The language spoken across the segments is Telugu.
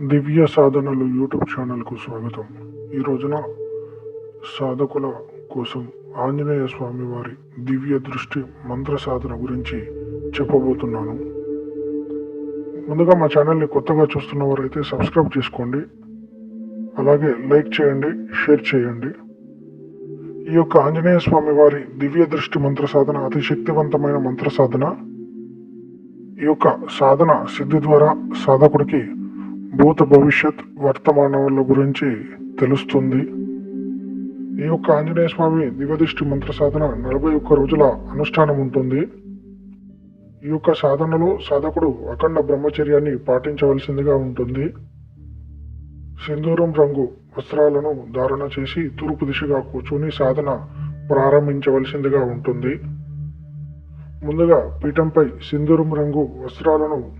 దివ్య సాధనలు యూట్యూబ్ ఛానల్కు స్వాగతం. ఈ రోజున సాధకుల కోసం ఆంజనేయ స్వామి వారి దివ్య దృష్టి మంత్ర సాధన గురించి చెప్పబోతున్నాను. ముందుగా మా ఛానల్ని కొత్తగా చూస్తున్న వారైతే సబ్స్క్రైబ్ చేసుకోండి. అలాగే లైక్ చేయండి షేర్ చేయండి. ఈ యొక్క ఆంజనేయ స్వామి వారి దివ్య దృష్టి మంత్ర సాధన అతి శక్తివంతమైన మంత్ర సాధన. ఈ యొక్క సాధన సిద్ధి ద్వారా సాధకుడికి భూత భవిష్యత్ వర్తమానముల గురించి తెలుస్తుంది. ఈ యొక్క ఆంజనేయ స్వామి దివ్యదృష్టి మంత్ర సాధన నలభై ఒక్క రోజుల అనుష్ఠానం ఉంటుంది. ఈ యొక్క సాధనలో సాధకుడు అఖండ బ్రహ్మచర్యాన్ని పాటించవలసిందిగా ఉంటుంది. సింధూరం రంగు వస్త్రాలను ధారణ చేసి తూర్పు దిశగా కూర్చుని సాధన ప్రారంభించవలసిందిగా ఉంటుంది. ముందుగా పీఠంపై సింధూరం రంగు వస్త్రాలను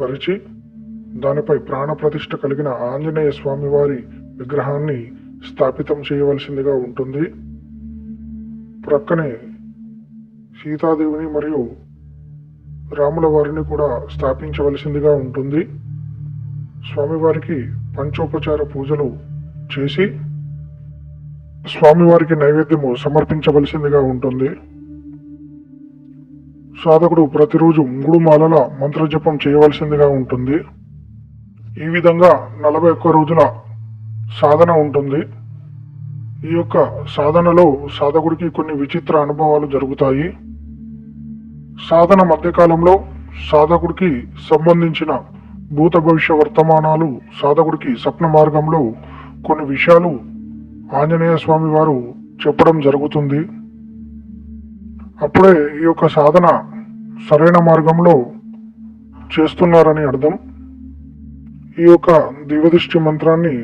పరిచి దానిపై ప్రాణప్రతిష్ఠ కలిగిన ఆంజనేయ స్వామివారి విగ్రహాన్ని స్థాపితం చేయవలసిందిగా ఉంటుంది. ప్రక్కనే సీతాదేవిని మరియు రాముల వారిని కూడా స్థాపించవలసిందిగా ఉంటుంది. స్వామివారికి పంచోపచార పూజలు చేసి స్వామివారికి నైవేద్యము సమర్పించవలసిందిగా ఉంటుంది. సాధకుడు ప్రతిరోజు మూడు మాలల మంత్రజపం చేయవలసిందిగా ఉంటుంది. ఈ విధంగా నలభై ఒక్క రోజుల సాధన ఉంటుంది. ఈ యొక్క సాధనలో సాధకుడికి కొన్ని విచిత్ర అనుభవాలు జరుగుతాయి. సాధన మధ్యకాలంలో సాధకుడికి సంబంధించిన భూత భవిష్య వర్తమానాలు సాధకుడికి స్వప్న మార్గంలో కొన్ని విషయాలు ఆంజనేయ స్వామి వారు చెప్పడం జరుగుతుంది. అప్పుడే ఈ యొక్క సాధన సరైన మార్గంలో చేస్తున్నారని అర్థం. ఈ యొక్క దివ్యదృష్టి మంత్రాన్ని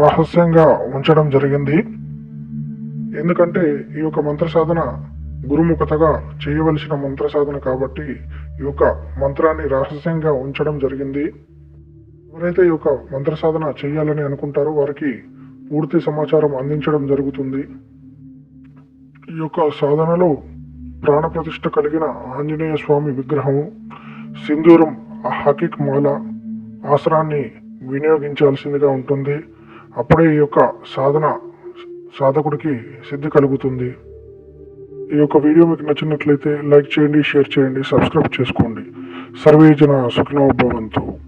రహస్యంగా ఉంచడం జరిగింది. ఎందుకంటే ఈ యొక్క మంత్ర సాధన గురుముఖతగా చేయవలసిన మంత్ర సాధన కాబట్టి ఈ యొక్క మంత్రాన్ని రహస్యంగా ఉంచడం జరిగింది. ఎవరైతే ఈ యొక్క మంత్ర సాధన చేయాలని అనుకుంటారో వారికి పూర్తి సమాచారం అందించడం జరుగుతుంది. ఈ యొక్క సాధనలో ప్రాణప్రతిష్ఠ కలిగిన ఆంజనేయ స్వామి విగ్రహము సింధూరం హకిక్ మాల ఆసరాన్ని వినియోగించాల్సిందిగా ఉంటుంది. అప్పుడే ఈ యొక్క సాధన సాధకుడికి సిద్ధి కలుగుతుంది. ఈ యొక్క వీడియో మీకు నచ్చినట్లయితే లైక్ చేయండి షేర్ చేయండి సబ్స్క్రైబ్ చేసుకోండి. సర్వే జన భవంతు.